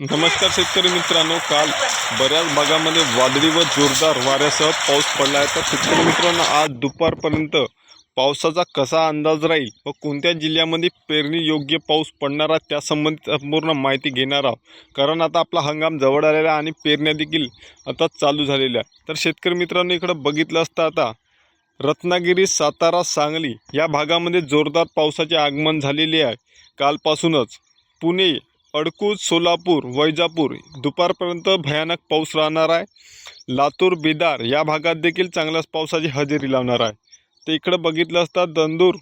नमस्कार शेतकरी मित्रांनो काल बऱ्याच भागामध्ये वादळी व जोरदार वाऱ्यासह पाऊस पडला आहे. तर शेतकरी मित्रांनो आज दुपारपर्यंत पावसाचा कसा अंदाज राहील व कोणत्या जिल्ह्यामध्ये पेरणी योग्य पाऊस पडणार आहे त्यासंबंधित संपूर्ण माहिती घेणार आहोत. कारण आता आपला हंगाम जवळ आलेला आहे आणि पेरण्या देखील आता चालू झालेल्या आहे तर शेतकरी मित्रांनो इकडं बघितलं असतं आता रत्नागिरी सातारा सांगली या भागामध्ये जोरदार पावसाचे आगमन झालेले आहे. कालपासूनच पुणे अडकूज सोलापूर वैजापूर दुपारपर्यंत भयानक पाऊस राहणार आहे. लातूर बिदार या भागात देखील चांगल्याच पावसाची हजेरी लावणार आहे. ते इकडं बघितलं असता दंदूर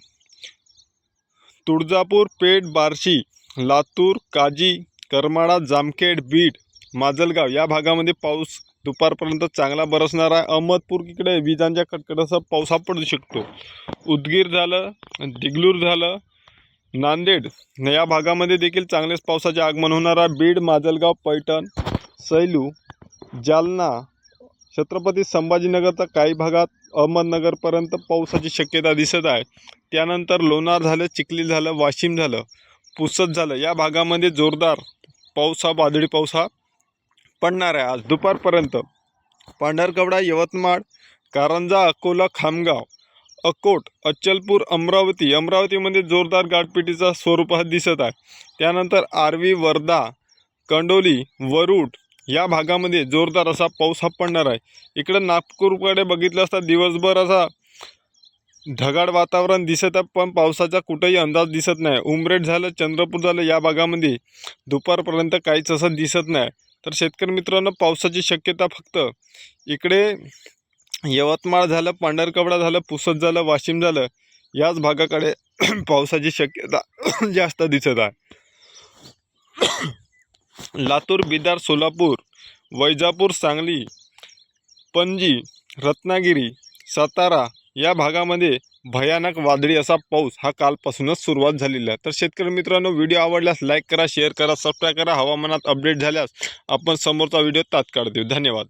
तुळजापूर पेठ बार्शी लातूर काजी करमाळा जामखेड बीड माजलगाव या भागामध्ये पाऊस दुपारपर्यंत चांगला बरसणार आहे. अहमदपूर इकडे विजांच्या कडकडाचा पाऊस पडू शकतो. उदगीर झालं दिगलूर झालं नांदेड. या भागामध्ये देखील चांगलेच पावसाचे आगमन होणार आहे. बीड माजलगाव पैठण सैलू जालना छत्रपती संभाजीनगरचा काही भागात अहमदनगरपर्यंत पावसाची शक्यता दिसत आहे. त्यानंतर लोणार झालं चिखली झालं वाशिम झालं पुसद झालं. या भागामध्ये जोरदार पाऊस हा वादळी पाऊस हा पडणार आहे. आज दुपारपर्यंत पांढरकवडा यवतमाळ कारंजा अकोला खामगाव अकोट अचलपूर अमरावती अमरावतीमध्ये जोरदार गाठपिटीचा स्वरूप हा दिसत आहे. त्यानंतर आर्वी वर्धा कंडोली वरुड या भागामध्ये जोरदार असा पाऊस हा पडणार आहे. इकडं नागपूरकडे बघितलं असता दिवसभर असा ढगाळ वातावरण दिसत आहे पण पावसाचा कुठंही अंदाज दिसत नाही. उमरेड झालं चंद्रपूर झालं या भागामध्ये दुपारपर्यंत काहीच असं दिसत नाही. तर शेतकरी मित्रांनो पावसाची शक्यता फक्त इकडे यवतमाळ झालं पांढरकवडा झालं पुसद झालं वाशिम झालं याच भागाकडे पावसाची शक्यता जास्त दिसत आहे. लातूर बिदार सोलापूर वैजापूर सांगली पणजी रत्नागिरी सातारा या भागामध्ये भयानक वादळी असा पाऊस हा कालपासूनच सुरुवात झालेला आहे. तर शेतकरी मित्रांनो व्हिडिओ आवडल्यास लाईक करा शेअर करा सबस्क्राईब करा. हवामानात अपडेट झाल्यास आपण समोरचा व्हिडिओ तात्काळ देऊ. धन्यवाद.